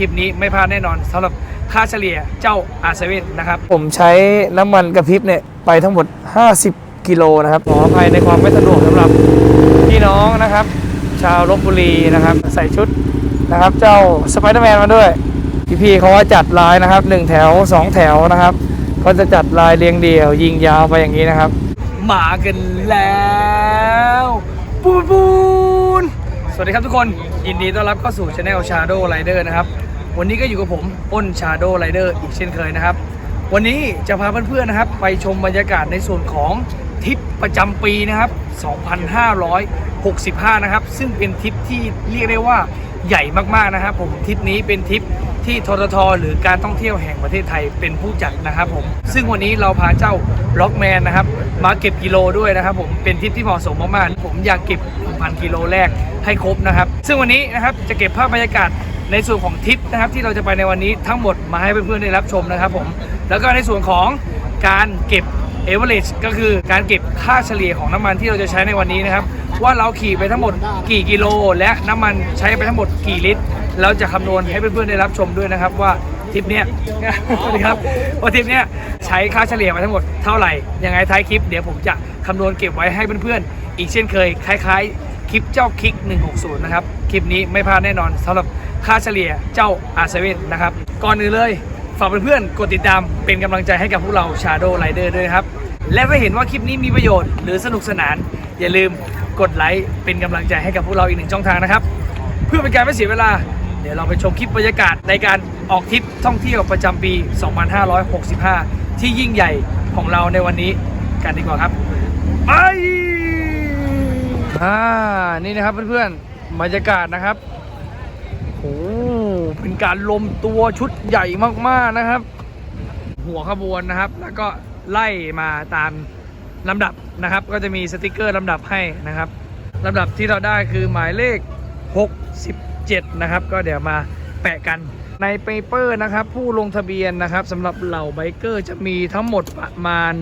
คลิปนี้ไม่พลาดแน่นอนสำหรับค่าเฉลี่ยเจ้าอาเซเว่นนะครับ ผมใช้น้ำมันกระพริบเนี่ยไปทั้งหมด 50 กิโลนะครับขออภัยในความไม่สะดวกสำหรับพี่น้องนะครับ ชาวลบบุรีนะครับ ใส่ชุดนะครับเจ้าสไปเดอร์แมนมาด้วย พี่ๆเขาว่าจัดลายนะครับหนึ่งแถวสองแถวนะครับก็จะจัดลายเรียงเดี่ยว ยิงยาวไปอย่างนี้นะครับ มากันแล้วปูนปูนสวัสดีครับทุกคน ยินดีต้อนรับเข้าสู่ช anel Shadow Rider นะครับ วันนี้ก็อยู่กับผมอ้น Shadow Rider อีกเช่นเคยนะครับ วันนี้จะพาเพื่อนๆนะครับ ไปชมบรรยากาศในส่วนของทริปประจำปีนะครับ 2565 นะครับ ซึ่งเป็นทริปที่เรียกได้ว่าใหญ่มากๆนะครับ ผมทริปนี้เป็นทริปที่ทททหรือการท่องเที่ยวแห่งประเทศไทยเป็นผู้จัดนะครับผม ซึ่งวันนี้เราพาเจ้าล็อกแมนนะครับ มาเก็บกิโลด้วยนะครับ ผมเป็นทริปที่เหมาะสมมากๆ ผมอยากเก็บ 1,000 กิโลแรกให้ครบนะครับ ซึ่งวันนี้นะครับจะเก็บภาพบรรยากาศ ในส่วนของทริปนะครับที่เราจะไปในวันนี้ทั้งหมดมาให้เพื่อนๆได้รับชมนะครับผมแล้วก็ในส่วนของการเก็บเอเวอเรก็คือการเก็บค่าเฉลี่ยของน้ำมันที่เราจะใช้ในวันนี้นะครับ ว่าเราขี่ไปทั้งหมดกี่กิโล และน้ำมันใช้ไปทั้งหมดกี่ลิตร เราจะคำนวณให้เพื่อนๆได้รับชมด้วยนะครับว่าทริปเนี้ยสวัสดีครับว่าทริปเนี้ยใช้ค่าเฉลี่ยมาทั้งหมดเท่าไหร่ยังไงท้ายคลิปเดี๋ยวผมจะคำนวณเก็บไว้ให้เพื่อนๆอีกเช่นเคย คล้าย ๆ คลิปเจ้าคลิก 160 นะครับ คลิปนี้ไม่พลาดแน่นอนสำหรับ ค่าเฉลี่ยเจ้าอาเซเว่นนะครับ ก่อนอื่นเลยฝากเพื่อนๆกดติดตามเป็นกำลังใจให้กับพวกเรา Shadow Rider ด้วยนะครับ และถ้าเห็นว่าคลิปนี้มีประโยชน์หรือสนุกสนาน อย่าลืมกดไลค์เป็นกำลังใจให้กับพวกเราอีกหนึ่งช่องทางนะครับ เพื่อเป็นการไม่เสียเวลา เดี๋ยวเราไปชมคลิปบรรยากาศในการออกทริปท่องเที่ยวประจำปี 2565 ที่ยิ่งใหญ่ของเราในวันนี้กันดีกว่าครับไปอ่านี่นะครับเพื่อนๆบรรยากาศนะครับ เป็นการลมตัวชุดใหญ่มากๆนะครับ หัวขบวนนะครับ แล้วก็ไล่มาตามลำดับนะครับ ก็จะมีสติกเกอร์ลำดับให้นะครับลำดับที่เราได้คือหมายเลข 67 นะครับ ก็เดี๋ยวมาแปะกัน ในเปเปอร์นะครับ ผู้ลงทะเบียนนะครับสำหรับเหล่าไบเกอร์จะมีทั้งหมดประมาณ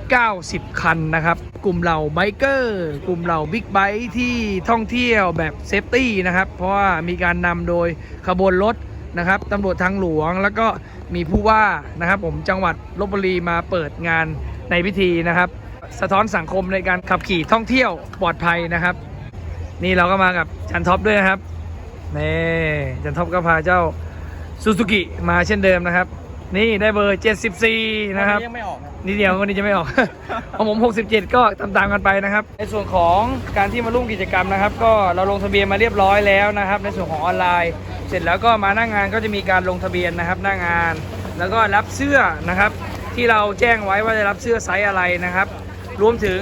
190 คันนะครับ กลุ่มเหล่าไบเกอร์กลุ่มเหล่าบิ๊กไบค์ที่ท่องเที่ยวแบบเซฟตี้นะครับ เพราะว่ามีการนำโดยขบวนรถนะครับตำรวจทางหลวงแล้วก็มีผู้ว่านะครับ ผมจังหวัดลบบุรีมาเปิดงานในพิธีนะครับ สะท้อนสังคมในการขับขี่ท่องเที่ยวปลอดภัยนะครับ นี่เราก็มากับจันท็อปด้วยนะครับ นี่จันท็อปก็พาเจ้าซูซูกิมาเช่นเดิมนะครับ นี่ได้เบอร์ 74 นะครับ ยังไม่ออกครับนี่เดียววันนี้จะไม่ออก ของผม 67 ก็ตามๆกันไปนะครับ ในส่วนของการที่มาร่วมกิจกรรมนะครับ ก็เราลงทะเบียนมาเรียบร้อยแล้วนะครับ ในส่วนของออนไลน์ เสร็จแล้วก็มาหน้างงานก็จะมีการลงทะเบียนนะครับหน้างาน แล้วก็รับเสื้อนะครับ ที่เราแจ้งไว้ว่าจะรับเสื้อไซส์อะไรนะครับ รวมถึง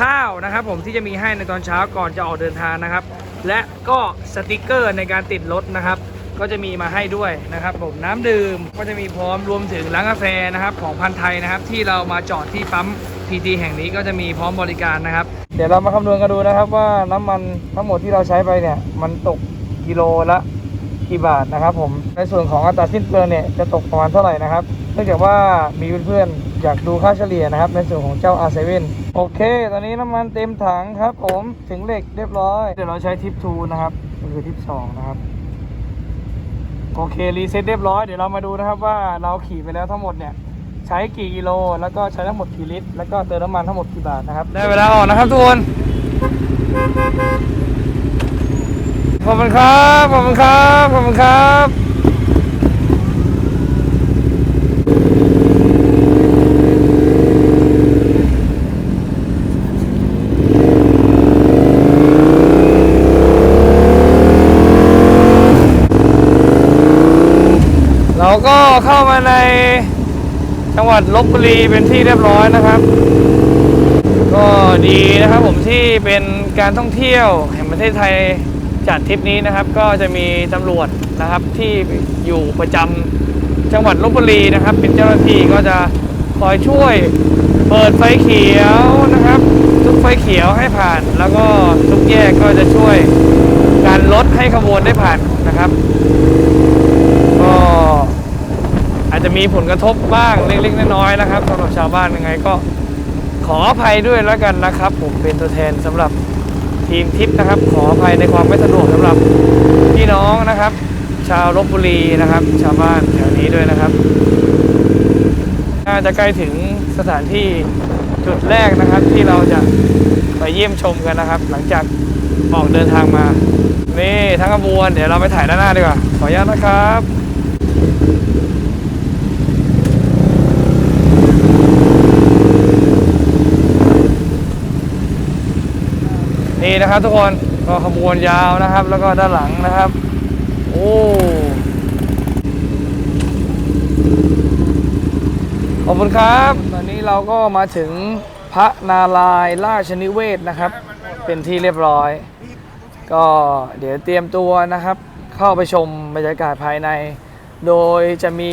ข้าวนะครับ ผมที่จะมีให้ในตอนเช้าก่อนจะออกเดินทางนะครับ และก็สติกเกอร์ในการติดรถนะครับ ก็จะมีมาให้ด้วยนะครับผมน้ำดื่มก็จะมีพร้อมรวมถึงร้านกาแฟนะครับของพันไทยนะครับที่เรามาจอดที่ปั๊มพีทีแห่งนี้ก็จะมีพร้อมบริการนะครับ เดี๋ยวเรามาคำนวณกันดูนะครับว่าน้ำมันทั้งหมดที่เราใช้ไปเนี่ยมันตกกิโลละกี่บาทนะครับผมในส่วนของอัตราสิ้นเปลืองเนี่ยจะตกประมาณเท่าไหร่นะครับ เนื่องจากว่ามีเพื่อนๆอยากดูค่าเฉลี่ยนะครับ ในส่วนของเจ้า R7 โอเค ตอนนี้น้ำมันเต็มถังครับ ผมถึงเหล็กเรียบร้อย เดี๋ยวเราใช้ทิปทูนะครับก็คือทิปสองนะครับ โอเค รีเซ็ตเรียบร้อย เดี๋ยวเรามาดูนะครับว่าเราขี่ไปแล้วทั้งหมดเนี่ยใช้กี่กิโล แล้วก็ใช้ทั้งหมดกี่ลิตร แล้วก็เติมน้ำมันทั้งหมดกี่บาทนะครับ ได้เวลาออกนะครับทุกคน ขอบคุณครับ ขอบคุณครับ ขอบคุณครับ ก็เข้ามาในจังหวัดลบบุรีเป็นที่เรียบร้อยนะครับ ก็ดีนะครับผมที่เป็นการท่องเที่ยวแห่งประเทศไทยจัดทริปนี้นะครับ ก็จะมีตำรวจนะครับที่อยู่ประจำจังหวัดลบบุรีนะครับ เป็นเจ้าหน้าที่ก็จะคอยช่วยเปิดไฟเขียวนะครับ ทุกไฟเขียวให้ผ่าน แล้วก็ทุกแยกก็จะช่วยการลดให้ขบวนได้ผ่านนะครับ มีผลกระทบบ้างเล็กๆน้อยๆนะครับสำหรับชาวบ้านยังไงก็ขออภัยด้วยแล้วกันนะครับ ผมเป็นตัวแทนสำหรับทีมทิปนะครับ ขออภัยในความไม่สะดวกสำหรับพี่น้องนะครับชชาวลบบุรีนะครับ ชาวบ้านแถวนี้ด้วยนะครับน่าจะใกล้ถึงสถานที่จุดแรกนะครับที่เราจะไปเยี่ยมชมกันนะครับ หลังจากออกเดินทางมานี่ทั้งขบวนเดี๋ยวเราไปถ่ายด้านหน้าดีกว่าขออนุญาตนะครับ นี่นะครับ ทุกคนก็ขบวนยาวนะครับ แล้วก็ด้านหลังนะครับ โอ้ขอบคุณครับ ตอนนี้เราก็มาถึงพระนารายณ์ราชนิเวศนะครับ เป็นที่เรียบร้อย ก็เดี๋ยวเตรียมตัวนะครับ เข้าไปชมบรรยากาศภายใน โดยจะมี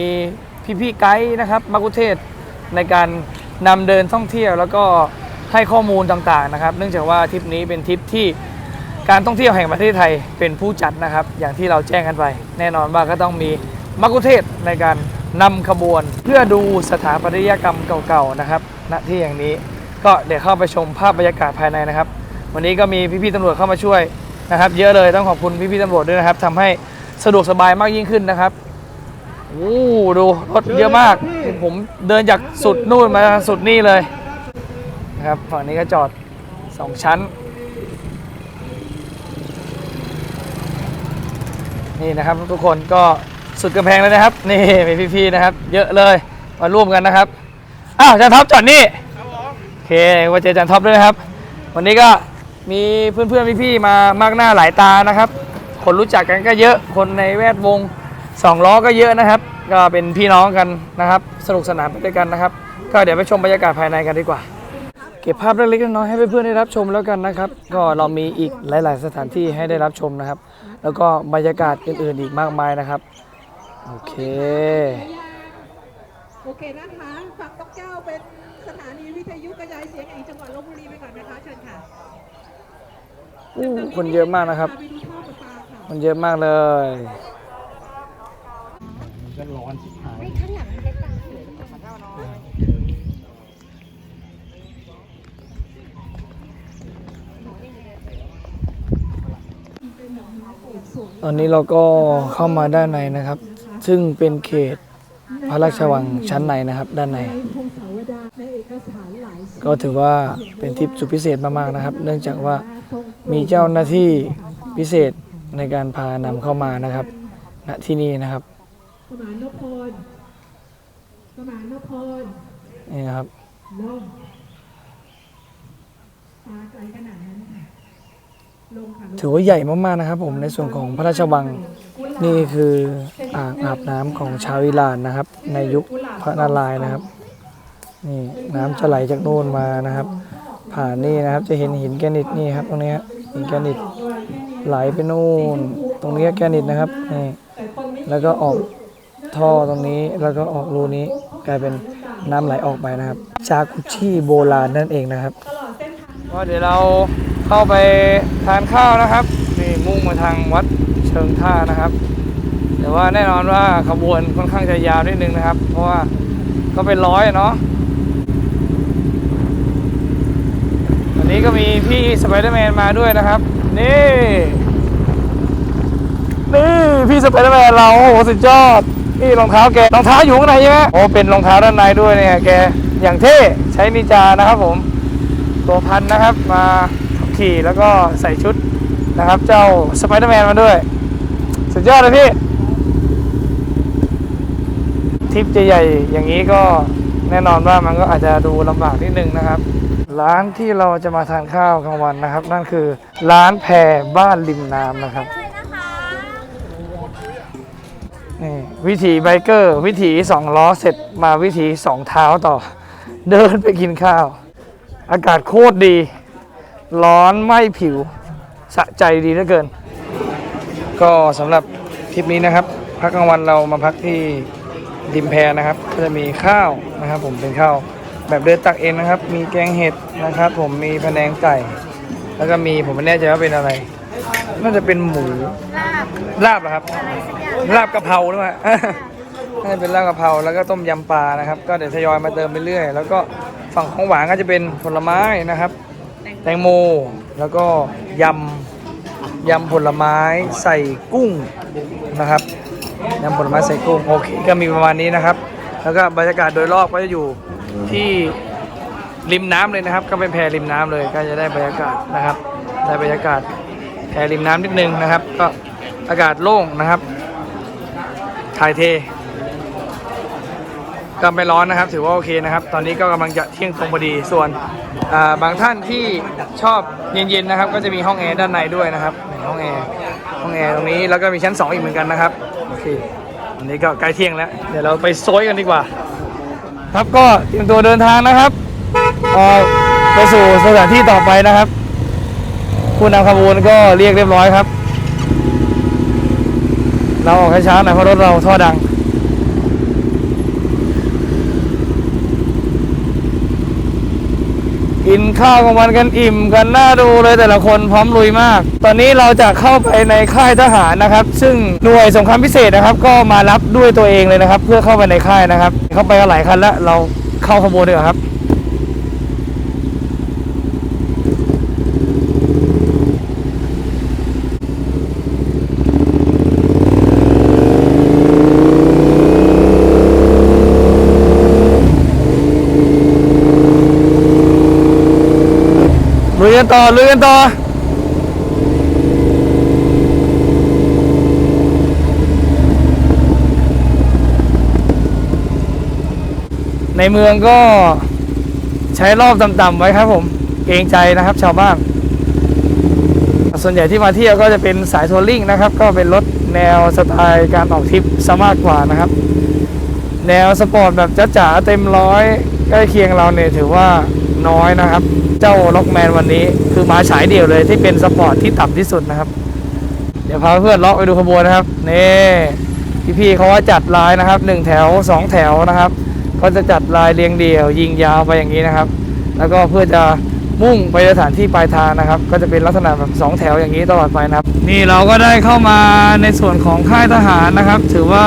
พี่ๆไกด์นะครับมักุเทศในการนำเดินท่องเที่ยวแล้วก็ ให้ข้อมูลต่างๆนะครับ เนื่องจากว่าทริปนี้เป็นทริปที่การท่องเที่ยวแห่งประเทศไทยเป็นผู้จัดนะครับ อย่างที่เราแจ้งกันไป แน่นอนว่าก็ต้องมีมักคุเทศในการนำขบวน เพื่อดูสถาปัตยกรรมเก่าๆนะครับณที่อย่างนี้ก็เดี๋ยวเข้าไปชมภาพบรรยากาศภายในนะครับ วันนี้ก็มีพี่ๆตำรวจเข้ามาช่วยนะครับ เยอะเลยต้องขอบคุณพี่ๆตำรวจด้วยนะครับทำให้สะดวกสบายมากยิ่งขึ้นนะครับโอ้ดูรถเยอะมาก ผมเดินจากสุดนู่นมาสุดนี่เลย นะครับฝั่งนี้ก็จอดสองชั้น นี่นะครับทุกคนก็สุดกำแพงเลยนะครับ นี่มีพี่ๆนะครับ เยอะเลยมาร่วมกันนะครับอ้าวจารย์ท็อปจอดนี่โอเคว่าเจอจารย์ท็อปด้วยนะครับ วันนี้ก็มีเพื่อนๆพี่ๆมามากหน้าหลายตานะครับ คนรู้จักกันก็เยอะคนในแวดวงสองล้อก็เยอะนะครับ ก็เป็นพี่น้องกันนะครับ สนุกสนานไปด้วยกันนะครับ ก็เดี๋ยวไปชมบรรยากาศภายในกันดีกว่า ก็บภาพเล็กๆน้อยๆให้เพื่อนๆได้รับชมแล้วกันนะครับ ก็เรามีอีกหลาย ๆ สถานที่ให้ได้รับชมนะครับ แล้วก็บรรยากาศอื่นๆอีกมากมายนะครับ โอเค โอเคนะคะฝากต้องเก้าเป็นสถานีวิทยุกระจายเสียงแห่งจังหวัดลบบุรีไปก่อนนะคะเชิญค่ะอู้คนเยอะมากนะครับพาไปดูท่อประปาค่ะมันเยอะมากเลย ตอนนี้เราก็เข้ามาด้านในนะครับ ซึ่งเป็นเขตพระราชวังชั้นในนะครับ ด้านในพงศาวดารในเอกสารหลายก็ถือว่าเป็นทริปสุดพิเศษมากๆนะครับ เนื่องจากว่ามีเจ้าหน้าที่พิเศษในการพานำเข้ามานะครับณที่นี่นะครับสมานนพรสมานนพรนี่นะครับลงปาไกลขนาดนั้นค่ะลงค่ะลง ถือว่าใหญ่มากๆนะครับผมในส่วนของพระราชวังนี่คืออ่างอาบน้ำของชาวอิหร่านนะครับ ในยุคพระนารายณ์นะครับนี่น้ำจะไหลจากโน่นมานะครับ ผ่านนี่นะครับจะเห็นหินแกรนิตนี่ครับตรงนี้หินแกรนิตไหลไปโน่น ตรงนี้แกรนิตนะครับนี่แล้วก็ออกท่อตรงนี้แล้วก็ออกรูนี้กลายเป็นน้ำไหลออกไปนะครับจากุชี่โบราณนั่นเองนะครับก็เดี๋ยวเรา เข้าไปทานข้าวนะครับนี่มุ่งมาทางวัดเชิงท่านะครับ แต่ว่าแน่นอนว่าขบวนค่อนข้างจะยาวนิดนึงนะครับ เพราะว่าก็เป็นร้อยเนาะวันนี้ก็มีพี่สไปเดอร์แมนมาด้วยนะครับ นี่นี่พี่สไปเดอร์แมนเราโอ้โหสุดยอดนี่รองเท้าแกรองเท้าอยู่ข้างในใช่ไหมโอ้เป็นรองเท้าด้านในด้วยเนี่ยแกอย่างเท่ใช้นิจานะครับผมตัวพันนะครับมา ขี่แล้วก็ใส่ชุดนะครับเจ้าสไปเดอร์แมนมาด้วย สุดยอดเลยพี่ทริปใหญ่ๆอย่างนี้ก็แน่นอนว่ามันก็อาจจะดูลำบากนิดนึงนะครับ ร้านที่เราจะมาทานข้าวกลางวันนะครับ นั่นคือร้านแพรบ้านริมน้ำนะครับนี่วิถีไบเกอร์ วิถีสองล้อเสร็จมาวิถีสองเท้าต่อ เดินไปกินข้าว อากาศโคตรดี ร้อนไหม้ผิว สะใจดีเหลือเกิน ก็สำหรับทริปนี้นะครับ พักกลางวันเรามาพักที่ริมแพนะครับ ก็จะมีข้าวนะครับ ผมเป็นข้าวแบบเดินตักเองนะครับ มีแกงเห็ดนะครับ ผมมีพะแนงไก่ แล้วก็มีผมไม่แน่ใจว่าเป็นอะไร น่าจะเป็นหมูลาบเหรอครับ ลาบกะเพราหรือเปล่าน่าจะเป็นลาบกะเพราแล้วก็ต้มยำปลานะครับ ก็เดี๋ยวทยอยมาเติมไปเรื่อย แล้วก็ฝั่งของหวานก็จะเป็นผลไม้นะครับแตงโม แล้วก็ยำยำผลไม้ใส่กุ้งนะครับยำผลไม้ใส่กุ้งโอเคก็มีประมาณนี้นะครับ แล้วก็บรรยากาศโดยรอบก็จะอยู่ที่ริมน้ำเลยนะครับ ก็เป็นแพริมน้ำเลยก็จะได้บรรยากาศนะครับ ได้บรรยากาศแพริมน้ำนิดนึงนะครับ ก็อากาศโล่งนะครับถ่ายเท ก็ไม่ร้อนนะครับ ถือว่าโอเคนะครับ ตอนนี้ก็กำลังจะเที่ยงตรงพอดีส่วนาบางท่านที่ชอบเย็นๆนะครับ ก็จะมีห้องแอร์ด้านในด้วยนะครับนี่ห้องแอร์ห้องแอร์ตรงนี้แล้วก็มีชั้น 2 อีกเหมือนกันนะครับโอเคอันนี้ก็ใกล้เที่ยงแล้ว เดี๋ยวเราไปโซยกันดีกว่า ครับก็เตรียมตัวเดินทางนะครับไปสู่สถานที่ต่อไปนะครับผู้นำขบวนก็เรียกเรียบร้อยครับ เราออกช้าๆหน่อยเพราะรถเราท่อดัง กินข้าวกลางวันกันอิ่มกันน่าดูเลยแต่ละคนพร้อมลุยมาก ตอนนี้เราจะเข้าไปในค่ายทหารนะครับ ซึ่งหน่วยสงครามพิเศษนะครับ ก็มารับด้วยตัวเองเลยนะครับ เพื่อเข้าไปในค่ายนะครับ เข้าไปกันหลายคันแล้วเราเข้าขบวนดีกว่าครับ ลุย กันต่อลุยกันต่อในเมืองก็ใช้รอบต่ำๆไว้ครับผมเกรงใจนะครับชาวบ้าน ส่วนใหญ่ที่มาเที่ยวก็จะเป็นสายทัวริ่งนะครับ ก็เป็นรถแนวสไตล์การออกทริปซะมากกว่านะครับ แนวสปอร์ตแบบจ๋าๆเต็มร้อยใกล้เคียงเราเนี่ยถือว่า น้อยนะครับ เจ้าล็อกแมนวันนี้คือมาฉายเดี่ยวเลยที่เป็นสปอร์ตที่ต่ำที่สุดนะครับ เดี๋ยวพาเพื่อนเลาะไปดูขบวนนะครับนี่พี่ๆเขาว่าจัดลายนะครับหนึ่งแถวสองแถวนะครับก็จะจัดลายเรียงเดี่ยว ยิงยาวไปอย่างนี้นะครับ แล้วก็เพื่อจะมุ่งไปสถานที่ปลายทางนะครับ ก็จะเป็นลักษณะแบบสองแถวอย่างนี้ตลอดไปนะครับ นี่เราก็ได้เข้ามาในส่วนของค่ายทหารนะครับ ถือว่า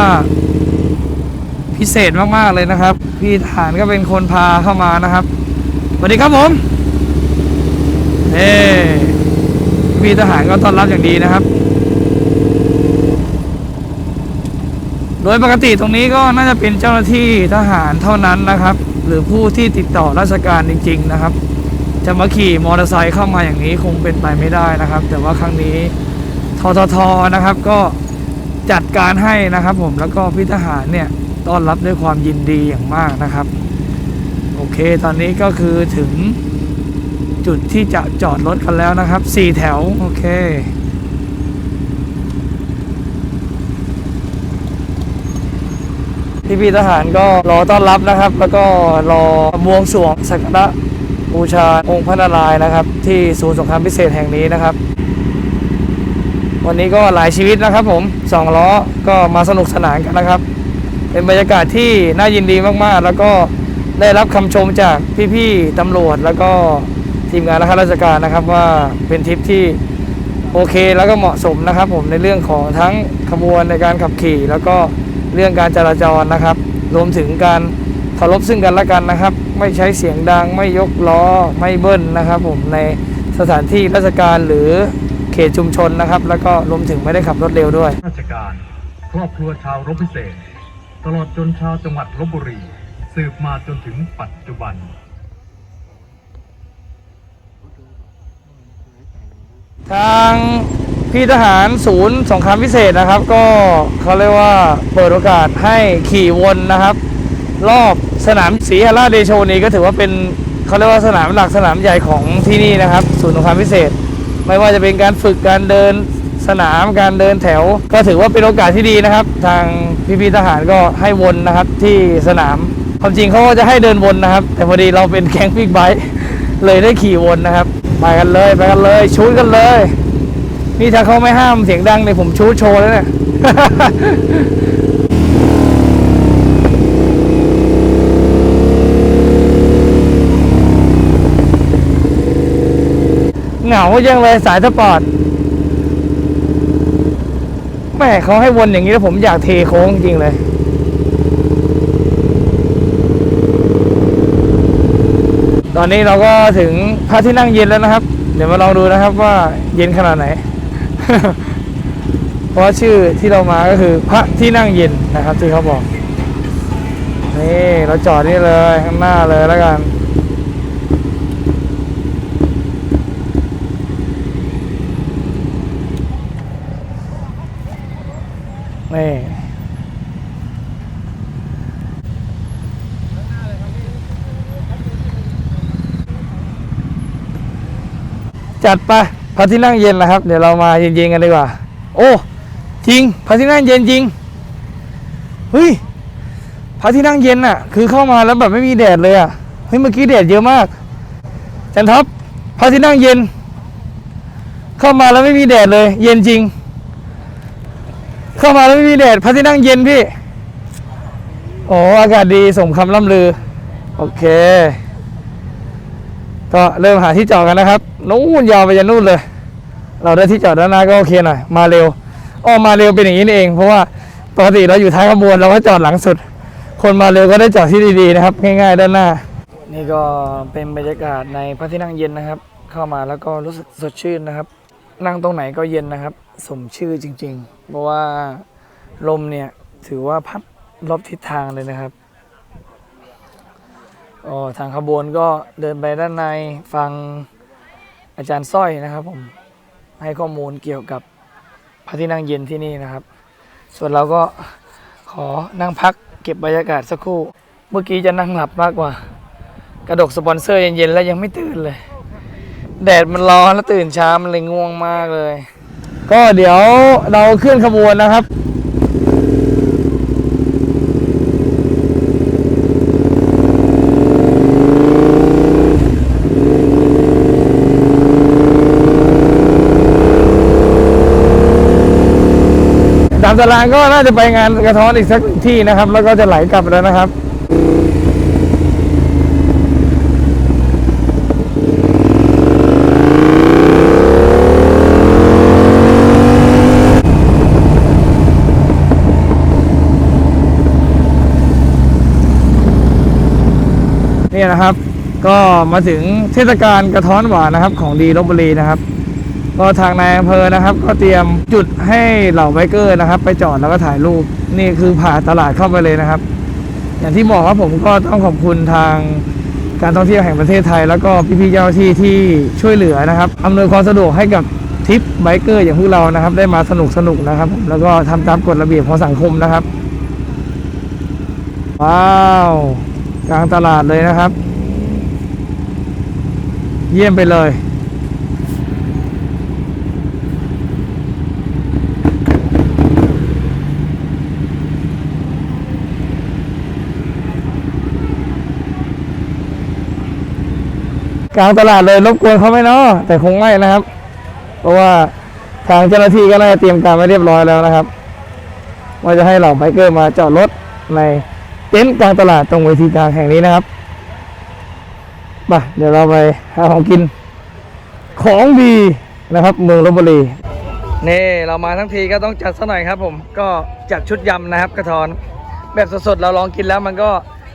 พิเศษมากๆเลยนะครับ พี่ทหารก็เป็นคนพาเข้ามานะครับ สวัสดีครับผมเอ้พี่ทหารก็ต้อนรับอย่างดีนะครับ โดยปกติตรงนี้ก็น่าจะเป็นเจ้าหน้าที่ทหารเท่านั้นนะครับ หรือผู้ที่ติดต่อราชการจริง ๆนะครับ จะมาขี่มอเตอร์ไซค์เข้ามาอย่างนี้คงเป็นไปไม่ได้นะครับ แต่ว่าครั้งนี้ทททนะครับก็จัดการให้นะครับผมแล้วก็พี่ทหารเนี่ยต้อนรับด้วยความยินดีอย่างมากนะครับ เคตอนนี้ก็คือถึงจุดที่จะจอดรถกันแล้วนะครับสี่แถว โอเค พี่พี่ทหารก็รอต้อนรับนะครับ แล้วก็รอบวงสรวงสักการะบูชาองค์พระนารายณ์นะครับ ที่ศูนย์สงครามพิเศษแห่งนี้นะครับ วันนี้ก็หลายชีวิตนะครับผมสองล้อก็มาสนุกสนานกันนะครับ เป็นบรรยากาศที่น่ายินดีมากๆ แล้วก็ ได้รับคำชมจากพี่ๆตำรวจแล้วก็ทีมงานและข้าราชการนะครับว่าเป็นทริปที่โอเคแล้วก็เหมาะสมนะครับ ผมในเรื่องของทั้งขบวนในการขับขี่ แล้วก็เรื่องการจราจรนะครับ รวมถึงการเคารพซึ่งกันและกันนะครับ ไม่ใช้เสียงดังไม่ยกล้อไม่เบิ้ลนะครับ ผมในสถานที่ราชการหรือเขตชุมชนนะครับ แล้วก็รวมถึงไม่ได้ขับรถเร็วด้วย ราชการ ครอบครัวชาวรบพิเศษ ตลอดจนชาวจังหวัดลบบุรี สืบมาจนถึงปัจจุบัน ทางพี่ทหารศูนย์สงครามพิเศษนะครับ ก็เขาเรียกว่าเปิดโอกาสให้ขี่วนนะครับ รอบสนามศรีหราเดโชนี้ก็ถือว่าเป็นเขาเรียกว่าสนามหลักสนามใหญ่ของที่นี่นะครับ ศูนย์สงครามพิเศษ ไม่ว่าจะเป็นการฝึกการเดินสนามการเดินแถว ก็ถือว่าเป็นโอกาสที่ดีนะครับ ทางพี่ๆทหารก็ให้วนนะครับที่สนาม ความจริงเขาก็จะให้เดินวนนะครับ แต่พอดีเราเป็นแก๊งบิ๊กไบค์เลยได้ขี่วนนะครับไปกันเลยไปกันเลยชูดกันเลย นี่ถ้าเขาไม่ห้ามเสียงดังเนี่ยผมชูดโชว์แล้วเนี่ยเหงาจังเลยสายสปอร์ตแม่เขาให้วนอย่างนี้แล้วผมอยากเทโค้งจริงเลย ต อนนี้เราก็ถึงพระที่นั่งเย็นแล้วนะครับ เดี๋ยวมาลองดูนะครับว่าเย็นขนาดไหน เพราะชื่อที่เรามาก็คือพระที่นั่งเย็นนะครับที่เขาบอกนี่เราจอดนี่เลยข้างหน้าเลยแล้วกัน จัดไปพระที่นั่งเย็นนะครับ เดี๋ยวเรามาเย็นๆกันดีกว่า โอ้ จริงพระที่นั่งเย็นจริงเฮ้ยพระที่นั่งเย็นอะ คือเข้ามาแล้วแบบไม่มีแดดเลยอะเฮ้ยเมื่อกี้แดดเยอะมากจันท็อปพระที่นั่งเย็น เข้ามาแล้วไม่มีแดดเลย เย็นจริง เข้ามาแล้วไม่มีแดดพระที่นั่งเย็นพี่โอ้อากาศดีสมคำล่ำลือ โอเค ก็เริ่มหาที่จอดกันนะครับนู่นยาวไปยันนู่นเลย เราได้ที่จอดด้านหน้าก็โอเคหน่อยมาเร็วอ้อมาเร็วเป็นอย่างนี้นี่เอง เพราะว่าปกติเราอยู่ท้ายขบวนเราก็จอดหลังสุด คนมาเร็วก็ได้จอดที่ดีๆนะครับ ง่ายๆด้านหน้า นี่ก็เป็นบรรยากาศในพระที่นั่งเย็นนะครับ เข้ามาแล้วก็รู้สึกสดชื่นนะครับ นั่งตรงไหนก็เย็นนะครับ สมชื่อจริง ๆ เพราะว่าลมเนี่ยถือว่าพัดรอบทิศทางเลยนะครับ อ๋อทางขบวนก็เดินไปด้านในฟังอาจารย์สร้อยนะครับผมให้ข้อมูลเกี่ยวกับพระที่นั่งเย็นที่นี่นะครับ ส่วนเราก็ขอนั่งพักเก็บบรรยากาศสักครู่ เมื่อกี้จะนั่งหลับมากกว่า กระดกสปอนเซอร์เย็นๆแล้วยังไม่ตื่นเลย แดดมันร้อนแล้วตื่นเช้ามันเลยง่วงมากเลย ก็เดี๋ยวเราเคลื่อนขบวนนะครับ ตามตารางก็น่าจะไปงานกระท้อนอีกสักที่นะครับ แล้วก็จะไหลกลับแล้วนะครับนี่นะครับ ก็มาถึงเทศกาลกระท้อนหวานนะครับ ของดีลบบุรีนะครับ ก็ทางนายอำเภอนะครับ ก็เตรียมจุดให้เหล่าไบเกอร์นะครับ ไปจอดแล้วก็ถ่ายรูปนี่คือผ่าตลาดเข้าไปเลยนะครับ อย่างที่บอกครับผมก็ต้องขอบคุณทางการท่องเที่ยวแห่งประเทศไทย แล้วก็พี่ๆเจ้าที่ที่ช่วยเหลือนะครับอำนวยความสะดวกให้กับทริปไบเกอร์อย่างพวกเรานะครับ ได้มาสนุกสนุกนะครับผมแล้วก็ทำตามกฎระเบียบของสังคมนะครับ ว้าวกลางตลาดเลยนะครับ เยี่ยมไปเลย ลางตลาดเลยรบกวนเขาไหมเนาะแต่คงไม่นะครับ เพราะว่าทางเจ้าหน้าที่ก็น่าจะเตรียมการไว้เรียบร้อยแล้วนะครับว่าจะให้เหล่าไบเกอร์มาจอดรถในเต็นท์กลางตลาดตรงเวทีกลางแห่งนี้นะครับมาเดี๋ยวเราไปหาของกินของดีนะครับ เมืองลบบุรีนี่เรามาทั้งทีก็ต้องจัดซะหน่อยครับ ผมก็จัดชุดยำนะครับ กระทอน แบบสดๆเราลองกินแล้วมันก็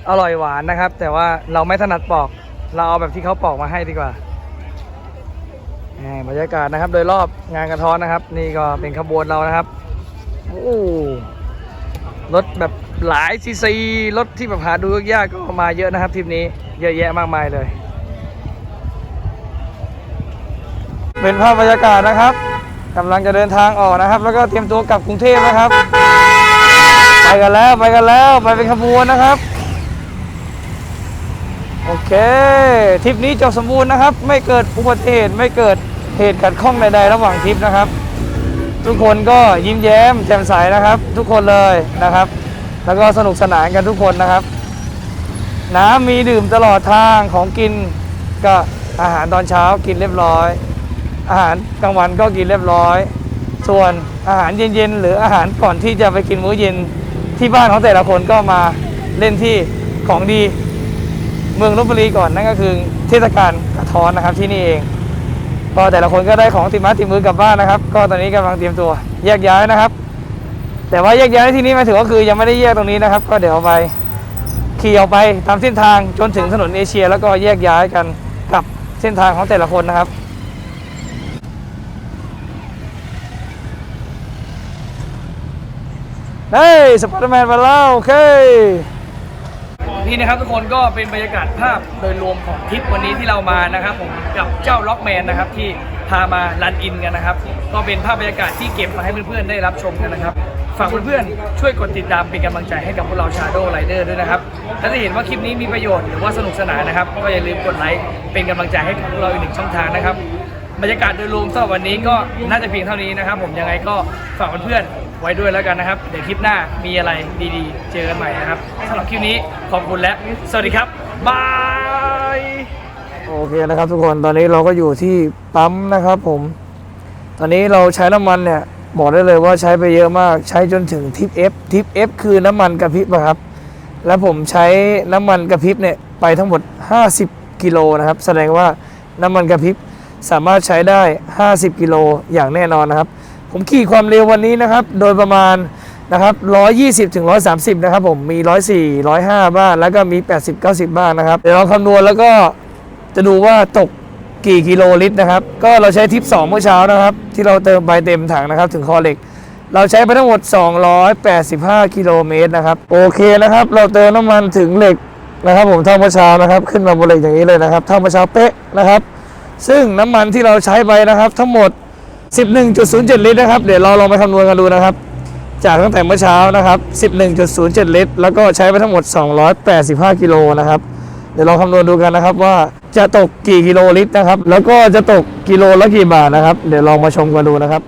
อร่อยหวานนะครับ แต่ว่าเราไม่ถนัดปอก เราเอาแบบที่เขาปอกมาให้ดีกว่าบรรยากาศนะครับ โดยรอบงานกระท้อนนะครับ นี่ก็เป็นขบวนเรานะครับโอ้รถแบบหลายซีซีรถที่แบบหาดูยากก็มาเยอะนะครับทริปนี้เยอะแยะมากมายเลย เป็นภาพบรรยากาศนะครับกำลังจะเดินทางออกนะครับ แล้วก็เตรียมตัวกลับกรุงเทพนะครับ ไปกันแล้วไปกันแล้วไปเป็นขบวนนะครับ โอเคทริปนี้จบสมบูรณ์นะครับ ไม่เกิดอุบัติเหตุไม่เกิดเหตุขัดข้องใดๆ ระหว่างทริปนะครับ ทุกคนก็ยิ้มแย้มแจ่มใสนะครับ ทุกคนเลยนะครับ แล้วก็สนุกสนานกันทุกคนนะครับ น้ำมีดื่มตลอดทางของกินก็อาหารตอนเช้ากินเรียบร้อย อาหารกลางวันก็กินเรียบร้อย ส่วนอาหารเย็นๆหรืออาหารก่อนที่จะไปกินมื้อเย็นที่บ้านของแต่ละคนก็มาเล่นที่ของดี เมืองลบบุรีก่อนนั่นก็คือเทศกาลกระท้อนนะครับที่นี่เองก็แต่ละคนก็ได้ของติดม้ติดมือกลับบ้านนะครับ ก็ตอนนี้กำลังเตรียมตัวแยกย้ายนะครับ แต่ว่าแยกย้ายที่นี้หมาถึงก็คือยังไม่ได้แยกตรงนี้นะครับ ก็เดี๋ยวไปขี่ออกไปตามเส้นทางจนถึงถนนเอเชีย แล้วก็แยกย้ายกันกับเส้นทางของแต่ละคนนะครับเฮ้ยสปอร์ตแมนมาแล้วโอเค นี่นะครับทุกคนก็เป็นบรรยากาศภาพโดยรวมของทริปวันนี้ที่เรามานะครับผมกับเจ้าล็อกแมนนะครับที่พามารันอินกันนะครับก็เป็นภาพบรรยากาศที่เก็บมาให้เพื่อนๆได้รับชมกันนะครับฝากเพื่อนๆช่วยกดติดตามเป็นกำลังใจให้กับพวกเรา Shadow Rider ด้วยนะครับถ้าได้เห็นว่าคลิปนี้มีประโยชน์หรือว่าสนุกสนานนะครับก็อย่าลืมกดไลค์เป็นกำลังใจให้กับพวกเราอีกหนึ่งช่องทางนะครับบรรยากาศโดยรวมสำหรับวันนี้ก็น่าจะเพียงเท่านี้นะครับ ผมยังไงก็ฝากเพื่อนๆ ไว้ด้วยแล้วกันนะครับ เดี๋ยวคลิปหน้ามีอะไรดีๆ เจอกันใหม่นะครับสำหรับคลิปนี้ขอบคุณและสวัสดีครับบายโอเคนะครับทุกคนตอนนี้เราก็อยู่ที่ปั๊มนะครับผม ตอนนี้เราใช้น้ำมันเนี่ยบอกได้เลยว่าใช้ไปเยอะมากใช้จนถึงทิป F ทิป F คือน้ำมันกระพริบอะครับ แล้วผมใช้น้ำมันกระพริบเนี่ยไปทั้งหมด 50 กิโลนะครับ แสดงว่าน้ำมันกระพริบสามารถใช้ได้ 50 กิโลอย่างแน่นอนนะครับ ผมขี่ความเร็ววันนี้นะครับ โดยประมาณนะครับ120ถึง130 นะครับผมมี 104 105 บ้าง แล้วก็มี 80 90 บ้างนะครับ เดี๋ยวเราคำนวณแล้วก็จะดูว่าตกกี่กิโลลิตรนะครับ ก็เราใช้ทิป 2 เมื่อเช้านะครับ ที่เราเติมไปเต็มถังนะครับ ถึงคอเหล็ก เราใช้ไปทั้งหมด 285 กิโลเมตรนะครับ โอเคนะครับ เราเติมน้ำมันถึงเหล็กนะครับผมเท่าเมื่อเช้านะครับ ขึ้นมาบนเหล็กอย่างนี้เลยนะครับ เท่าเมื่อเช้าเป๊ะนะครับ ซึ่งน้ำมันที่เราใช้ไปนะครับ ทั้งหมด 11.07 ลิตรนะครับ เดี๋ยวเราลองไปคำนวณกันดูนะครับ จากตั้งแต่เมื่อเช้านะครับ 11.07 ลิตร แล้วก็ใช้ไปทั้งหมด 285 กิโลนะครับ เดี๋ยวเราคำนวณดูกันนะครับว่าจะตกกี่กิโลลิตรนะครับ แล้วก็จะตกกิโลละกี่บาทนะครับ เดี๋ยวลองมาชมกันดูนะครับ